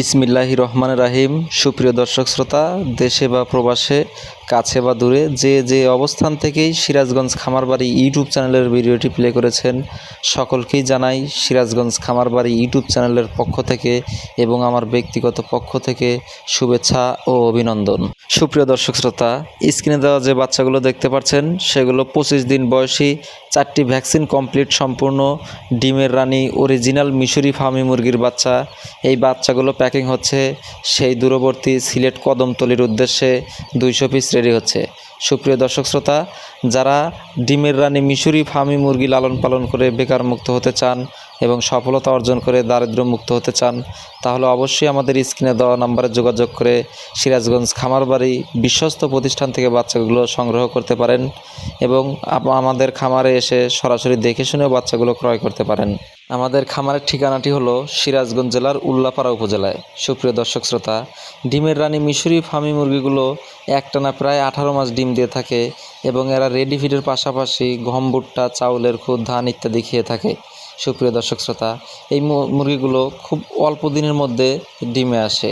বিসমিল্লাহি রহমান রাহিম। সুপ্রিয় দর্শক শ্রোতা দেশে বা প্রবাসে কাছে বা দূরে, যে যে অবস্থান থেকেই সিরাজগঞ্জ খামারবাড়ি ইউটিউব চ্যানেলের ভিডিওটি প্লে করেছেন সকলকেই জানাই সিরাজগঞ্জ খামারবাড়ি ইউটিউব চ্যানেলের পক্ষ থেকে এবং আমার ব্যক্তিগত পক্ষ থেকে শুভেচ্ছা ও অভিনন্দন। সুপ্রিয় দর্শক শ্রোতা, স্ক্রিনে দেওয়া যে বাচ্চাগুলো দেখতে পাচ্ছেন, সেগুলো পঁচিশ দিন বয়সী, চারটি ভ্যাকসিন কমপ্লিট সম্পূর্ণ, ডিমের রানী অরিজিনাল মিশরি ফার্মি মুরগির বাচ্চা। এই বাচ্চাগুলো প্যাকিং হচ্ছে সেই দূরবর্তী সিলেট কদমতলির উদ্দেশ্যে দুইশো পিস রেডি হচ্ছে। সুপ্রিয় দর্শক শ্রোতা, যারা ডিমের রানী মিশরি ফার্মি মুরগি লালন পালন করে বেকার মুক্ত হতে চান এবং সফলতা অর্জন করে দারিদ্র্য মুক্ত হতে চান, তাহলে অবশ্যই আমাদের স্ক্রিনে দেওয়া নাম্বারে যোগাযোগ করে সিরাজগঞ্জ খামারবাড়ি বিশ্বস্ত প্রতিষ্ঠান থেকে বাচ্চাগুলো সংগ্রহ করতে পারেন এবং আমাদের খামারে এসে সরাসরি দেখে শুনেও বাচ্চাগুলো ক্রয় করতে পারেন। আমাদের খামারের ঠিকানাটি হলো সিরাজগঞ্জ জেলার উল্লাপাড়া উপজেলায়। সুপ্রিয় দর্শক শ্রোতা, ডিমের রানী মিশরি ফার্মি মুরগিগুলো একটানা প্রায় আঠারো মাস ডিম দিয়ে থাকে এবং এরা রেডি ফিডের পাশাপাশি গম ভুট্টা, চাউলের খুদ, ধান ইত্যাদি খেয়ে থাকে। সুপ্রিয় দর্শক শ্রোতা, এই মুরগিগুলো খুব অল্প দিনের মধ্যে ডিমে আসে।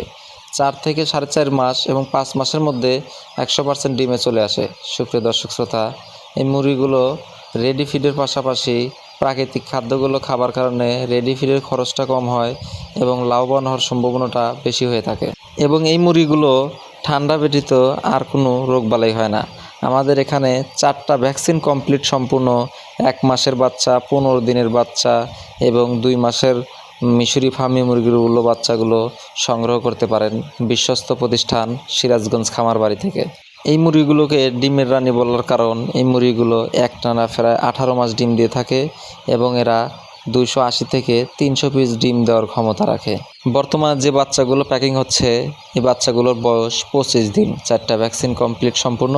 চার থেকে সাড়ে চার মাস এবং পাঁচ মাসের মধ্যে একশো পার্সেন্ট ডিমে চলে আসে। সুপ্রিয় দর্শক শ্রোতা, এই মুরগিগুলো রেডি ফিডের পাশাপাশি প্রাকৃতিক খাদ্যগুলো খাবার কারণে রেডি ফিডের খরচটা কম হয় এবং লাভবান হওয়ার সম্ভাবনাটা বেশি হয়ে থাকে। এবং এই মুরগিগুলো ঠান্ডা ব্যতীত আর কোনো রোগবালাই হয় না। আমাদের এখানে চারটা ভ্যাকসিন কমপ্লিট সম্পূর্ণ। এক মাসের বাচ্চা, পনেরো দিনের বাচ্চা এবং দুই মাসের মিশরি ফার্মি মুরগিগুলো বাচ্চাগুলো সংগ্রহ করতে পারেন বিশ্বস্ত প্রতিষ্ঠান সিরাজগঞ্জ খামার বাড়ি থেকে। এই মুরগিগুলোকে ডিমের রানী বলার কারণ, এই মুরগিগুলো একটানা প্রায় আঠারো মাস ডিম দিয়ে থাকে এবং এরা দুইশো আশি থেকে তিনশো পিস ডিম দেওয়ার ক্ষমতা রাখে। বর্তমানে যে বাচ্চাগুলো প্যাকিং হচ্ছে, এই বাচ্চাগুলোর বয়স পঁচিশ দিন। চারটা ভ্যাকসিন কমপ্লিট সম্পূর্ণ।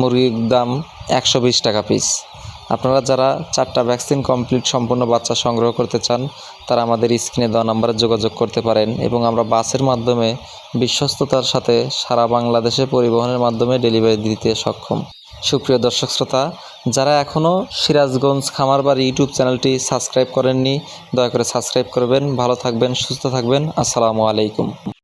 মুরগির দাম একশো বিশ টাকা পিস আপনারা যারা চারটা ভ্যাকসিন কমপ্লিট সম্পূর্ণ বাচ্চা সংগ্রহ করতে চান, তারা আমাদের স্ক্রিনে দেওয়া নাম্বারে যোগাযোগ করতে পারেন এবং আমরা বাসের মাধ্যমে বিশ্বস্ততার সাথে সারা বাংলাদেশে পরিবহনের মাধ্যমে ডেলিভারি দিতে সক্ষম। সুপ্রিয় দর্শক শ্রোতা, যারা এখনও সিরাজগঞ্জ খামার খামারবাড়ি ইউটিউব চ্যানেলটি সাবস্ক্রাইব করেননি, দয়া করে সাবস্ক্রাইব করবেন। ভালো থাকবেন, সুস্থ থাকবেন। আসসালামু আলাইকুম।